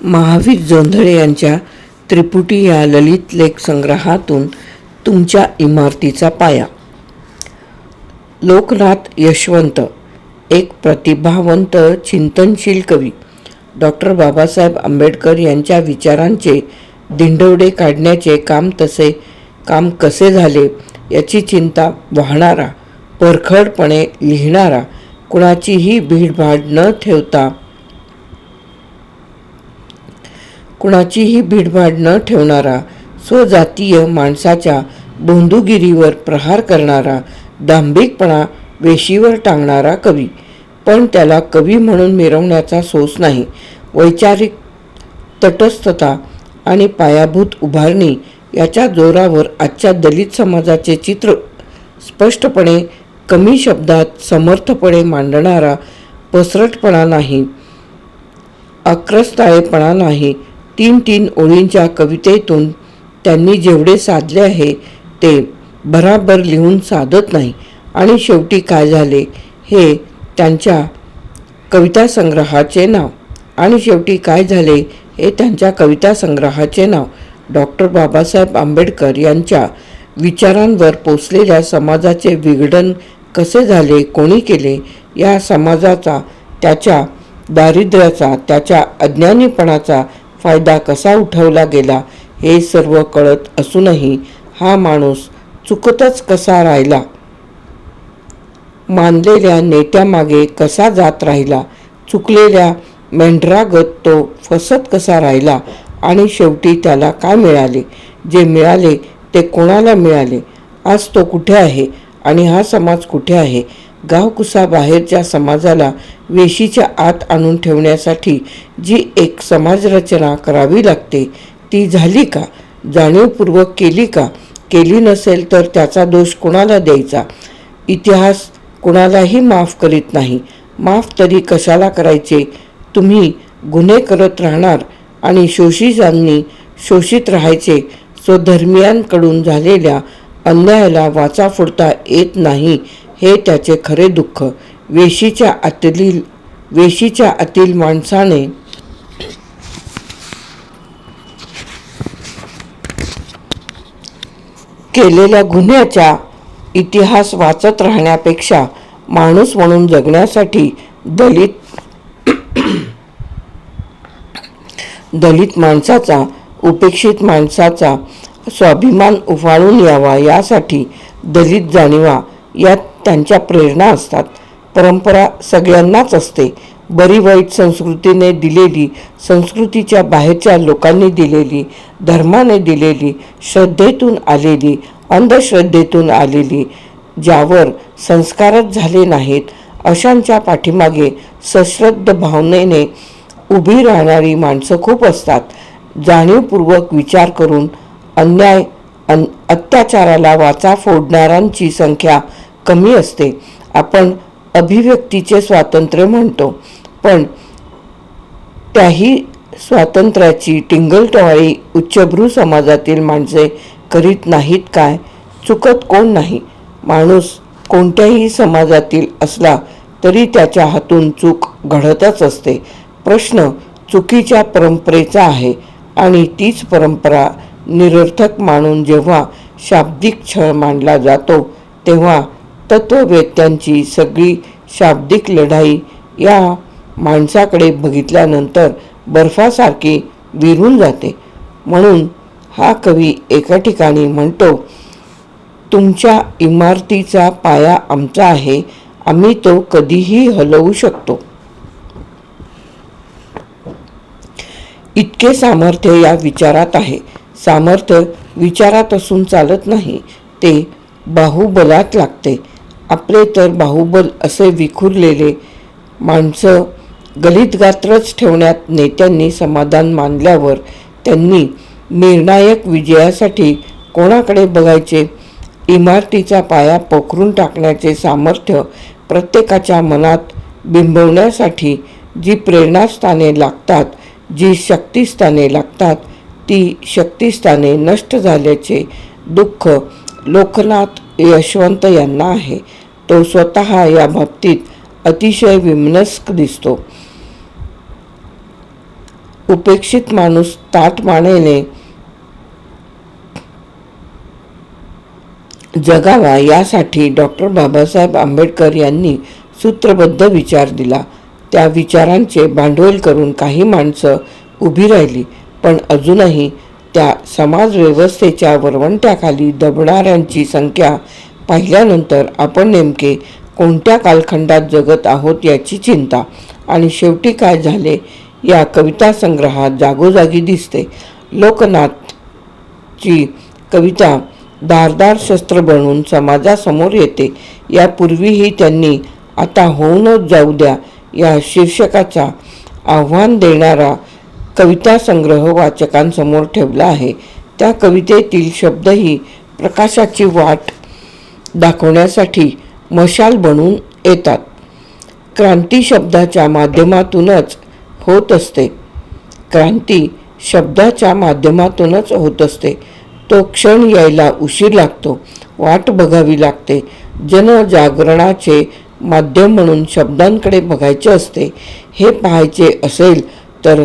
महावीर जोंधळे यांच्या त्रिपुटी या ललित लेख संग्रहातून तुमच्या इमारतीचा पाया. लोकनाथ यशवंत एक प्रतिभावंत चिंतनशील कवी. डॉक्टर बाबासाहेब आंबेडकर यांच्या विचारांचे दिंडवडे काढण्याचे काम तसे काम कसे झाले याची चिंता वाहणारा परखडपणे लिहिणारा कुणाचीही भीडभाड न ठेवता कुणाचीही भीडभाड न ठेवणारा स्वजातीय माणसाच्या बोंधुगिरीवर प्रहार करणारा दांभिकपणा वेशीवर टांगणारा कवी. पण त्याला कवी म्हणून मिरवण्याचा सोस नाही. वैचारिक तटस्थता आणि पायाभूत उभारणी याच्या जोरावर आजच्या दलित समाजाचे चित्र स्पष्टपणे कमी शब्दात समर्थपणे मांडणारा पसरटपणा नाही आक्रस्ताळेपणा नाही तीन तीन ओळींच्या कवितेतून त्यांनी जेवढे साधले आहे ते बराबर लिहून साधत नाही. आणि शेवटी काय झाले? हे त्यांच्या कविता संग्रहाचे नाव. आणि शेवटी काय झाले? हे त्यांच्या कविता संग्रहाचे नाव. डॉक्टर बाबासाहेब आंबेडकर यांच्या विचारांवर पोचलेल्या समाजाचे विघडन कसे झाले? कोणी केले? या समाजाचा त्याच्या दारिद्र्याचा त्याच्या अज्ञानीपणाचा फायदा कसा उठवला गेला हे सर्व कळत असूनही हा माणूस चुकतच कसा राहिला? मानलेल्या नेत्यामागे कसा जात राहिला? चुकलेल्या मेंढरागत तो फसत कसा राहिला? आणि शेवटी त्याला काय मिळाले? जे मिळाले ते कोणाला मिळाले? आज तो कुठे आहे? आणि हा समाज कुठे आहे? गावकुसा बाहेरच्या समाजाला वेशीच्या आत आणून ठेवण्यासाठी जी एक समाजरचना करावी लागते ती झाली का? जाणीवपूर्वक केली का? केली नसेल तर त्याचा दोष कोणाला द्यायचा? इतिहास कोणालाही माफ करीत नाही. माफ तरी कशाला करायचे? तुम्ही गुन्हे करत राहणार आणि शोषितांनी शोषित राहायचे स्वधर्मियांकडून झालेल्या अन्यायाला वाचा फोडता येत नाही हे त्याचे खरे दुःख. वेशीच्या आतील वेशीच्या आतील माणसाने केलेल्या गुन्ह्याचा इतिहास वाचत राहण्यापेक्षा माणूस म्हणून जगण्यासाठी दलित दलित माणसाचा उपेक्षित माणसाचा स्वाभिमान उफाळून यावा यासाठी दलित जाणीवा यात त्यांच्या प्रेरणा असतात. परंपरा सगळ्यांनाच असते. बरी वाईट संस्कृतीने दिलेली संस्कृतीच्या बाहेरच्या लोकांनी दिलेली धर्माने दिलेली श्रद्धेतून आलेली अंधश्रद्धेतून आलेली ज्यावर संस्कारच झाले नाहीत अशांच्या पाठीमागे सश्रद्ध भावनेने उभी राहणारी माणसं खूप असतात. जाणीवपूर्वक विचार करून अन्याय अन अत्याचाराला वाचा फोडणाऱ्यांची संख्या कमी असते. आपण अभिव्यक्तीचे स्वातंत्र्य म्हणतो. पण त्याही स्वातंत्र्याची टिंगलटवाळी उच्चभ्रू समाजातील माणसे करीत नाहीत काय? चुकत कोण नाही? माणूस कोणत्याही समाजातील असला तरी त्याच्या हातून चूक घडतच असते. प्रश्न चुकीच्या परंपरेचा आहे आणि तीच परंपरा निरर्थक मानून जेव्हा शाब्दिक छळ मांडला जातो तेव्हा तत्ववेत्यांची सगळी शाब्दिक लढाई या माणसाकडे बघितल्यानंतर बर्फासारखी विरून जाते. म्हणून हा कवी एका ठिकाणी म्हणतो तुमच्या इमारतीचा पाया आमचा आहे आम्ही तो कधीही हलवू शकतो. इतके सामर्थ्य या विचारात आहे. सामर्थ्य विचारात असून चालत नाही ते बाहुबलात लागते. आपले तर बाहुबल असे विखुरलेले माणसं गलितगात्रच ठेवण्यात नेत्यांनी समाधान मानल्यावर त्यांनी निर्णायक विजयासाठी कोणाकडे बघायचे? इमारतीचा पाया पोखरून टाकण्याचे सामर्थ्य प्रत्येकाच्या मनात बिंबवण्यासाठी जी प्रेरणास्थाने लागतात जी शक्तिस्थाने लागतात ती शक्तिस्थाने नष्ट झाल्याचे दुःख लोकनाथ यशवंत यांना आहे. तो स्वतः या बाबतीत अतिशय विमनस्क दिसतो. उपेक्षित माणूस ताटमानेने जगावा यासाठी डॉक्टर बाबासाहेब आंबेडकर यांनी सूत्रबद्ध विचार दिला. त्या विचारांचे भांडवल करून काही माणसं उभी राहिली पण अजूनही त्या समाजव्यवस्थेच्या वरवंट्याखाली दबणाऱ्यांची संख्या पाहिल्यानंतर आपण नेमके कोणत्या कालखंडात जगत आहोत याची चिंता. आणि शेवटी काय झाले या कविता संग्रहात जागोजागी दिसते. लोकनाथची कविता धारदार शस्त्र बनून समाजासमोर येते. यापूर्वीही त्यांनी आता होऊनच जाऊ द्या या शीर्षकाचा आव्हान देणारा कविता संग्रह वाचकांसमोर ठेवला आहे. त्या कवितेतील शब्दही प्रकाशाची वाट दाखवण्यासाठी मशाल बनून येतात. क्रांती शब्दाच्या माध्यमातूनच होत असते. क्रांती शब्दाच्या माध्यमातूनच होत असते. तो क्षण यायला उशीर लागतो वाट बघावी लागते. जनजागरणाचे माध्यम म्हणून शब्दांकडे बघायचे असते. हे पाहायचे असेल तर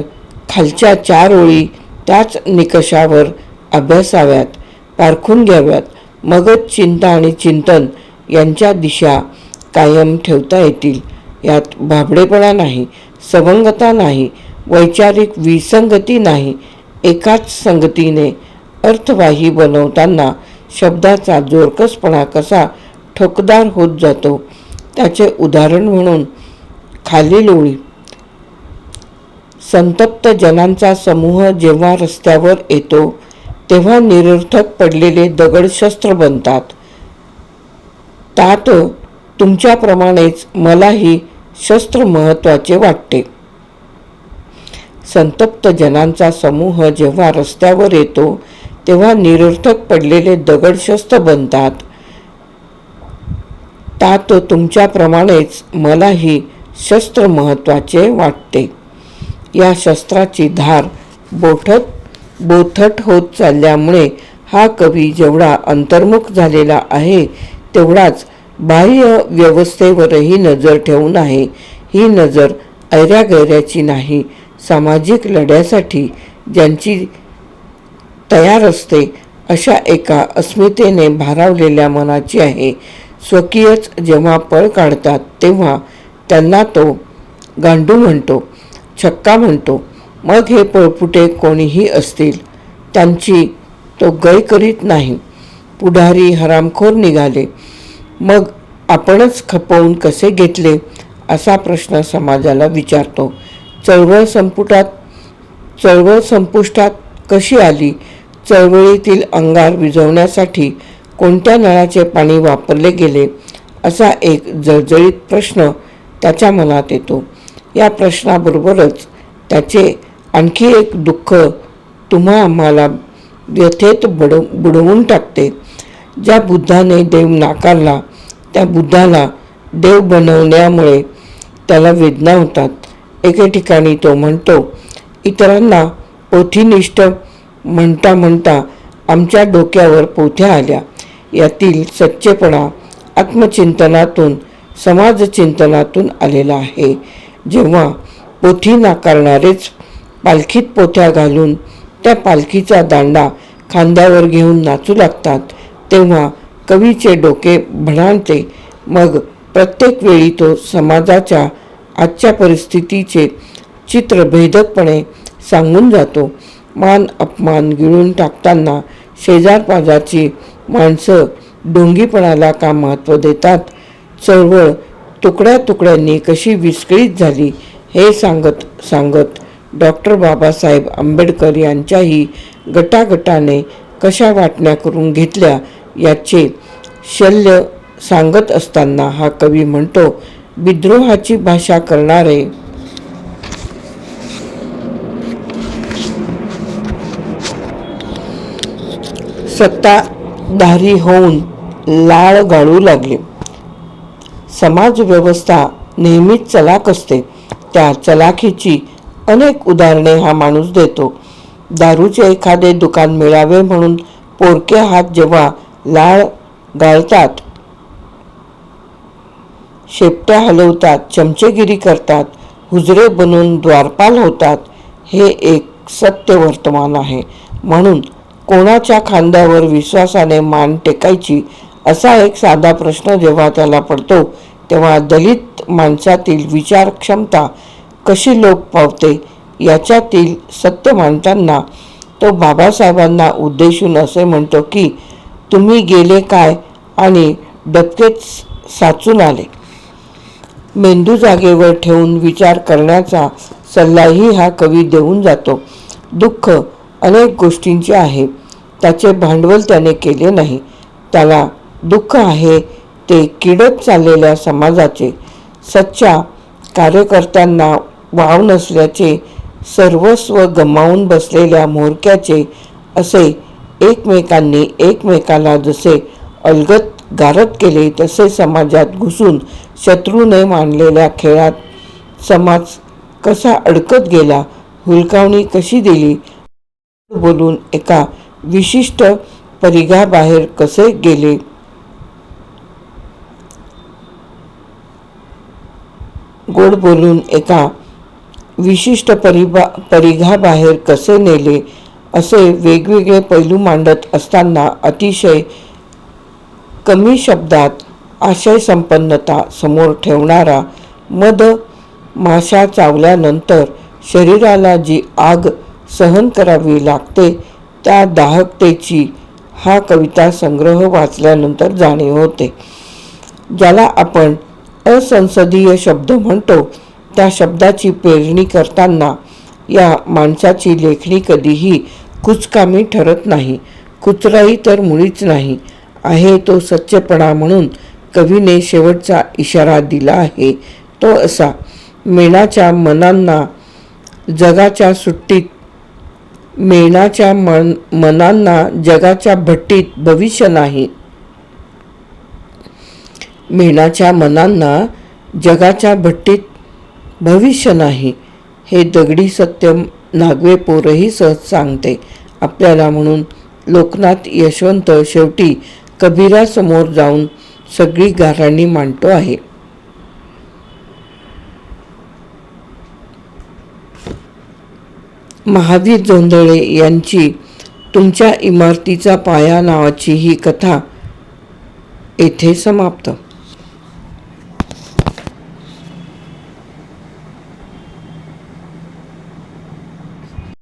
खालच्या चार ओळी त्याच निकषावर अभ्यासाव्यात पारखून घ्याव्यात. मगच चिंता आणि चिंतन यांच्या दिशा कायम ठेवता येतील. यात भाबडेपणा नाही सवंगता नाही वैचारिक विसंगती नाही एकाच संगतीने अर्थवाही बनवताना शब्दाचा जोरकसपणा कसा ठोकदार होत जातो त्याचे उदाहरण म्हणून खालील ओळी संतप्त जनांचा समूह जेव्हा रस्त्यावर येतो तेव्हा निरर्थक पडलेले दगड शस्त्र बनतात. तात तुमच्याप्रमाणेच मलाही शस्त्र महत्त्वाचे वाटते. संतप्त जनांचा समूह जेव्हा रस्त्यावर येतो तेव्हा निरर्थक पडलेले दगड शस्त्र बनतात. तात तुमच्याप्रमाणेच मलाही शस्त्र महत्त्वाचे वाटते. या शस्त्राची धार बोठत बोथट होत चालल्यामुळे हा कवी जेवढा अंतर्मुख झालेला आहे तेवढाच बाह्य व्यवस्थेवरही नजर ठेवून आहे. ही नजर ऐऱ्यागैऱ्याची नाही सामाजिक लढ्यासाठी ज्यांची तयार असते अशा एका अस्मितेने भारावलेल्या मनाची आहे. स्वकीयच जेव्हा पळ काढतात तेव्हा त्यांना तो गांडू म्हणतो छक्का म्हणतो मग हे पळपुटे कोणीही असतील त्यांची तो गय करीत नाही. पुढारी हरामखोर निघाले. मग आपणच खपवून कसे घेतले असा प्रश्न समाजाला विचारतो. चळवळ संपुटात चळवळ संपुष्टात कशी आली? चळवळीतील अंगार विझवण्यासाठी कोणत्या नळाचे पाणी वापरले गेले? असा एक जळजळीत प्रश्न त्याच्या मनात येतो. या प्रश्नाबरोबरच त्याचे आणखी एक दुःख तुम्हा आम्हाला व्यथेत बड बुडवून टाकते. ज्या बुद्धाने देव नाकारला त्या बुद्धाला देव बनवण्यामुळे त्याला वेदना होतात. एके ठिकाणी तो म्हणतो इतरांना पोथीनिष्ठ म्हणता म्हणता आमच्या डोक्यावर पोथ्या आल्या. यातील सच्चेपणा आत्मचिंतनातून समाजचिंतनातून आलेला आहे. जेव्हा पोथी नाकारणारेच पालखीत पोथ्या घालून त्या पालखीचा दांडा खांद्यावर घेऊन नाचू लागतात. तेव्हा कवीचे डोके भणाणते मग प्रत्येक वेळी तो समाजाच्या आजच्या परिस्थितीचे चित्र भेदकपणे सांगून जातो. मान अपमान गिळून टाकताना शेजारपाजाची माणसं डोंगीपणाला का महत्त्व देतात? चळवळ तुकड्या तुकड्यांनी कशी विस्कळीत झाली हे सांगत सांगत डॉक्टर बाबासाहेब आंबेडकर यांच्याही गटागटाने कशा वाटण्या करून घेतल्या याचे शल्य सांगत असताना हा कवी म्हणतो विद्रोहाची भाषा करणारे सत्ताधारी होऊन लाळ गाळू लागले. समाज व्यवस्था नेहमीच चलाक असते. त्या चलाखीची अनेक उदाहरणे हा माणूस देतो. दारूचे एखादे दुकान मिळावे म्हणून पोरके हात जेव्हा लाळ गाळतात शेपट्या हलवतात चमचेगिरी करतात हुजरे बनून द्वारपाल होतात हे एक सत्य वर्तमान आहे. म्हणून कोणाच्या खांद्यावर विश्वासाने मान टेकायची असा एक साधा प्रश्न जेव्हा त्याला पडतो तेव्हा दलित माणसातील विचार क्षमता कशी लोप पावते याच्यातील सत्य मांडताना तो बाबासाहेबांना उद्देशून असे म्हणतो की तुम्ही गेले काय आणि डबकेच साचून आले. मेंदू जागेवर ठेवून विचार करण्याचा सल्लाही हा कवी देऊन जातो. दुःख अनेक गोष्टींचे आहे. त्याचे भांडवल त्याने केले नाही. त्याला दुःख आहे ते किडत चाललेल्या समाजाचे. सच्च्या कार्यकर्त्यांना वाव नसल्याचे सर्वस्व गमावून बसलेल्या म्होरक्याचे असे एकमेकांनी एकमेकाला जसे अलगत गारत केले तसे समाजात घुसून शत्रूने मानलेल्या खेळात समाज कसा अडकत गेला हुलकावणी कशी दिली? बोलून एका विशिष्ट परिघाबाहेर कसे गेले? गोड बोलून एका विशिष्ट परिभा परिघाबाहेर कसे नेले असे वेगवेगळे पैलू मांडत असताना अतिशय कमी शब्दात आशय संपन्नता समोर ठेवणारा मद माशा चावल्यानंतर शरीराला जी आग सहन करावी लागते त्या दाहकतेची हा कविता संग्रह वाचल्यानंतर जाणीव होते. ज्याला आपण असंसदीय शब्द म्हणतो त्या शब्दाची पेरणी करताना या माणसाची लेखणी कधीही कुचकामी ठरत नाही. कुचराई तर मुळीच नाही. आहे तो सच्चेपणा म्हणून कवीने शेवटचा इशारा दिला आहे. तो असा मेणाच्या मनांना जगाच्या सुट्टीत मेणाच्या मन मनांना जगाच्या भट्टीत भविष्य नाही. मेणाच्या मनांना जगाच्या भट्टीत भविष्य नाही. हे दगडी सत्य नागवे पोरही सहज सांगते. आपल्याला म्हणून लोकनाथ यशवंत शेवटी कबीरासमोर जाऊन सगळी गाराणी मांडतो आहे. महावीर जोंधळे यांची तुमच्या इमारतीचा पाया नावाची ही कथा येथे समाप्त.